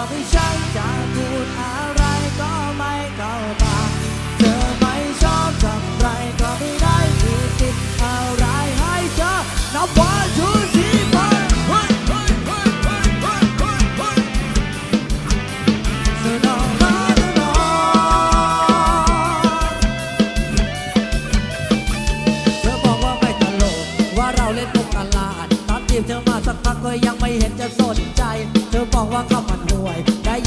ก็ไม่ใช่จะพูดอะไรก็ไม่เข้าตาเธอไม่ชอบทำไรก็ไม่ได้มีสิทธิ์อะไรให้เธอนับวันทุกทีไปเฮ้ยเฮ้ยเฮ้ยเฮ้ยเฮ้ยเฮ้ยเฮ้ยสนอนองเธอบอกว่าไม่ตลกว่าเราเล่นมุกตลาดตามจีบเธอมาสักพักก็ยังไม่เห็นจะสนใจ เธอบอกว่าข้ามัน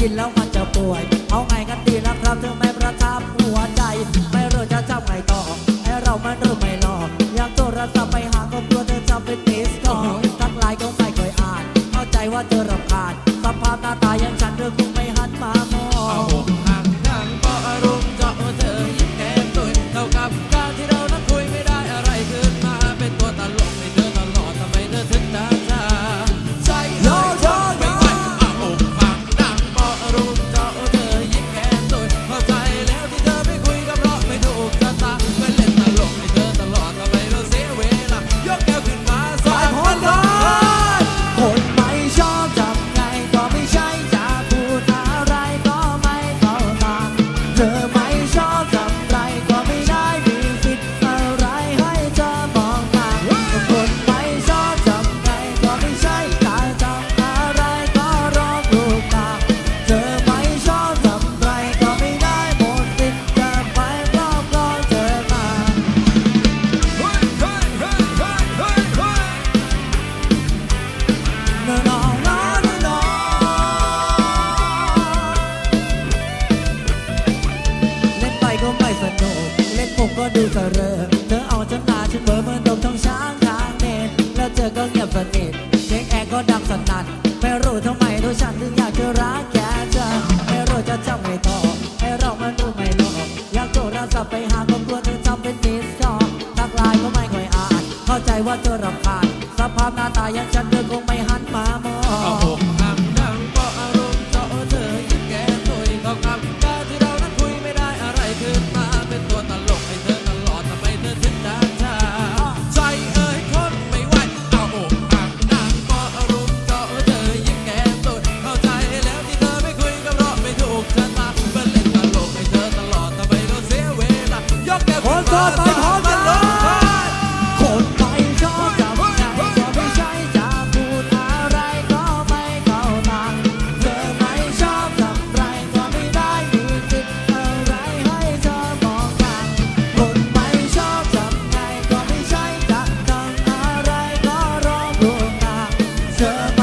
กินแล้วมันจะป่วย เอาไงกันดีล่ะครับถึงไม่ประทับหัวใจ ไม่รู้จะทำไงต่อไอเรามันเริ่มไม่รออยากโทรศัพท์ไปหาก็กลัวเธอจะเป็นมิสกอลทักไลน์ก็ไม่เคยอ่าน เข้าใจว่าเธอรำคาญสภาพหน้าตาอย่างฉันเธอคงไม่หันมามอง ผมก็ดูเสรอเธอเอาจนหน้าฉันเบลอเหมือนดมท้องช้างทางเนตแล้วเธอก็เงียบสนิทเสียงแอร์ก็ดังสนั่นไม่รู้ทำไมตัวฉันถึงอยากจะรักแค่เธอไม่รู้จะทำไงต่อให้เรามันดูไม่ลออยากโทรศัพท์ไปหาก็กลัวเธอทำเป็นมิสคอลทักไลน์ก็ไม่ค่อยอ่าน เข้าใจว่าเธอรำคาญสภาพหน้าตาอย่างฉันเธอคงไม่หา เ